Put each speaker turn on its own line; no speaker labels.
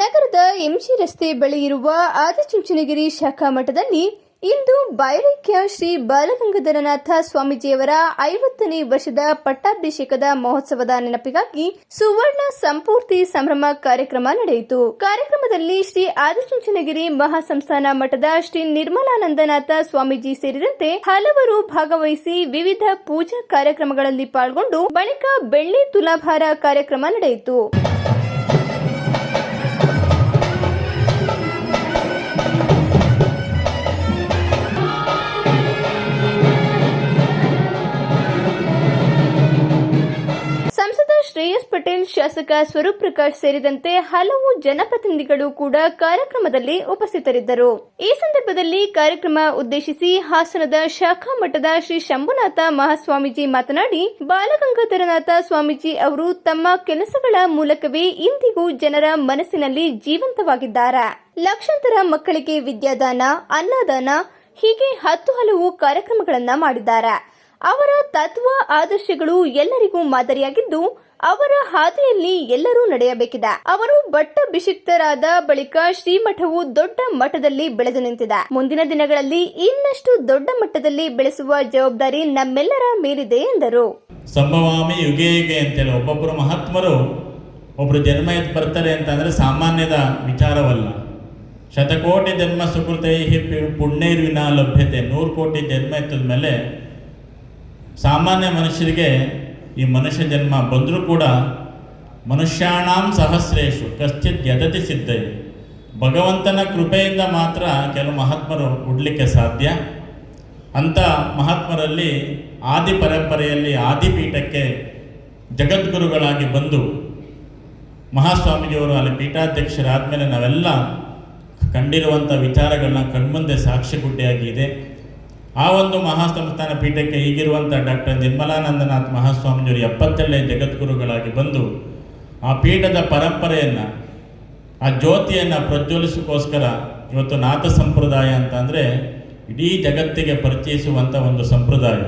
ನಗರದ ಎಂಜಿ ರಸ್ತೆ ಬಳಿ ಇರುವ ಆದಿಚುಂಚನಗಿರಿ ಶಾಖಾ ಮಠದಲ್ಲಿ ಇಂದು ಬೈರೈಕ್ಯ ಶ್ರೀ ಬಾಲಗಂಗಾಧರನಾಥ ಸ್ವಾಮೀಜಿಯವರ ಐವತ್ತನೇ ವರ್ಷದ ಪಟ್ಟಾಭಿಷೇಕದ ಮಹೋತ್ಸವದ ನೆನಪಿಗಾಗಿ ಸುವರ್ಣ ಸಂಪೂರ್ತಿ ಸಂಭ್ರಮ ಕಾರ್ಯಕ್ರಮ ನಡೆಯಿತು. ಕಾರ್ಯಕ್ರಮದಲ್ಲಿ ಶ್ರೀ ಆದಿಚುಂಚನಗಿರಿ ಮಹಾಸಂಸ್ಥಾನ ಮಠದ ಶ್ರೀ ನಿರ್ಮಲಾನಂದನಾಥ ಸ್ವಾಮೀಜಿ ಸೇರಿದಂತೆ ಹಲವರು ಭಾಗವಹಿಸಿ ವಿವಿಧ ಪೂಜಾ ಕಾರ್ಯಕ್ರಮಗಳಲ್ಲಿ ಪಾಲ್ಗೊಂಡು ಬಳಿಕ ಬೆಳ್ಳಿ ತುಲಾಭಾರ ಕಾರ್ಯಕ್ರಮ ನಡೆಯಿತು. ಪಟೇಲ್ ಶಾಸಕ ಸ್ವರೂಪ್ ಪ್ರಕಾಶ್ ಸೇರಿದಂತೆ ಹಲವು ಜನಪ್ರತಿನಿಧಿಗಳು ಕೂಡ ಕಾರ್ಯಕ್ರಮದಲ್ಲಿ ಉಪಸ್ಥಿತರಿದ್ದರು. ಈ ಸಂದರ್ಭದಲ್ಲಿ ಕಾರ್ಯಕ್ರಮ ಉದ್ದೇಶಿಸಿ ಹಾಸನದ ಶಾಖಾ ಮಠದ ಶ್ರೀ ಶಂಭುನಾಥ ಮಹಾಸ್ವಾಮೀಜಿ ಮಾತನಾಡಿ, ಬಾಲಗಂಗಾಧರನಾಥ ಸ್ವಾಮೀಜಿ ಅವರು ತಮ್ಮ ಕೆಲಸಗಳ ಮೂಲಕವೇ ಇಂದಿಗೂ ಜನರ ಮನಸ್ಸಿನಲ್ಲಿ ಜೀವಂತವಾಗಿದ್ದಾರೆ. ಲಕ್ಷಾಂತರ ಮಕ್ಕಳಿಗೆ ವಿದ್ಯಾದಾನ, ಅನ್ನದಾನ, ಹೀಗೆ ಹತ್ತು ಹಲವು ಕಾರ್ಯಕ್ರಮಗಳನ್ನ ಮಾಡಿದ್ದಾರೆ. ಅವರ ತತ್ವ ಆದರ್ಶಗಳು ಎಲ್ಲರಿಗೂ ಮಾದರಿಯಾಗಿದ್ದು, ಅವರ ಹಾದಿಯಲ್ಲಿ ಎಲ್ಲರೂ ನಡೆಯಬೇಕಿದೆ. ಅವರು ಭಟ್ಟಭಿಷಿಕ್ತರಾದ ಬಳಿಕ ಶ್ರೀಮಠವು ದೊಡ್ಡ ಮಟ್ಟದಲ್ಲಿ ಬೆಳೆದು ನಿಂತಿದೆ. ಮುಂದಿನ ದಿನಗಳಲ್ಲಿ ಇನ್ನಷ್ಟು ದೊಡ್ಡ ಮಟ್ಟದಲ್ಲಿ ಬೆಳೆಸುವ ಜವಾಬ್ದಾರಿ ನಮ್ಮೆಲ್ಲರ ಮೇಲಿದೆ ಎಂದರು.
ಸಂಭವಾಮಿ ಯುಗೆ ಯುಗೆ ಅಂತೇಳಿ ಒಬ್ಬೊಬ್ಬರು ಮಹಾತ್ಮರು ಒಬ್ಬರು ಜನ್ಮ ಎದ್ದು ಬರ್ತಾರೆ ಅಂತಂದರೆ ಸಾಮಾನ್ಯದ ವಿಚಾರವಲ್ಲ. ಶತಕೋಟಿ ಜನ್ಮ ಸುಕೃತೈ ಪುಣ್ಯರ್ವಿನ ಲಭ್ಯತೆ, ನೂರು ಕೋಟಿ ಜನ್ಮ ಎತ್ತದ ಮೇಲೆ ಸಾಮಾನ್ಯ ಮನುಷ್ಯರಿಗೆ ಈ ಮನುಷ್ಯ ಜನ್ಮ ಬಂದರೂ ಕೂಡ ಮನುಷ್ಯಾಣಾಂ ಸಹಸ್ರೇಶು, ಕಶ್ಚಿತ್ ಯದತಿ ಸಿದ್ಧೈ. ಭಗವಂತನ ಕೃಪೆಯಿಂದ ಮಾತ್ರ ಕೆಲವು ಮಹಾತ್ಮರು ಉಡ್ಲಿಕ್ಕೆ ಸಾಧ್ಯ. ಅಂಥ ಮಹಾತ್ಮರಲ್ಲಿ ಆದಿ ಪರಂಪರೆಯಲ್ಲಿ ಆದಿಪೀಠಕ್ಕೆ ಜಗದ್ಗುರುಗಳಾಗಿ ಬಂದು ಮಹಾಸ್ವಾಮಿಜಿಯವರು ಅಲ್ಲಿ ಪೀಠಾಧ್ಯಕ್ಷರಾದಮೇಲೆ ನಾವೆಲ್ಲ ಕಂಡಿರುವಂಥ ವಿಚಾರಗಳನ್ನ ಕಣ್ಮುಂದೆ ಸಾಕ್ಷಿಗುಡ್ಡೆಯಾಗಿ ಇದೆ. ಆ ಒಂದು ಮಹಾಸಂಸ್ಥಾನ ಪೀಠಕ್ಕೆ ಈಗಿರುವಂಥ ಡಾಕ್ಟರ್ ನಿರ್ಮಲಾನಂದನಾಥ್ ಮಹಾಸ್ವಾಮಿಯವರು ಎಪ್ಪತ್ತೇಳನೇ ಜಗದ್ಗುರುಗಳಾಗಿ ಬಂದು ಆ ಪೀಠದ ಪರಂಪರೆಯನ್ನು, ಆ ಜ್ಯೋತಿಯನ್ನು ಪ್ರಜ್ವಲಿಸೋಕ್ಕೋಸ್ಕರ ಇವತ್ತು ನಾಥ ಸಂಪ್ರದಾಯ ಅಂತಂದರೆ ಇಡೀ ಜಗತ್ತಿಗೆ ಪರಿಚಯಿಸುವಂಥ ಒಂದು ಸಂಪ್ರದಾಯ.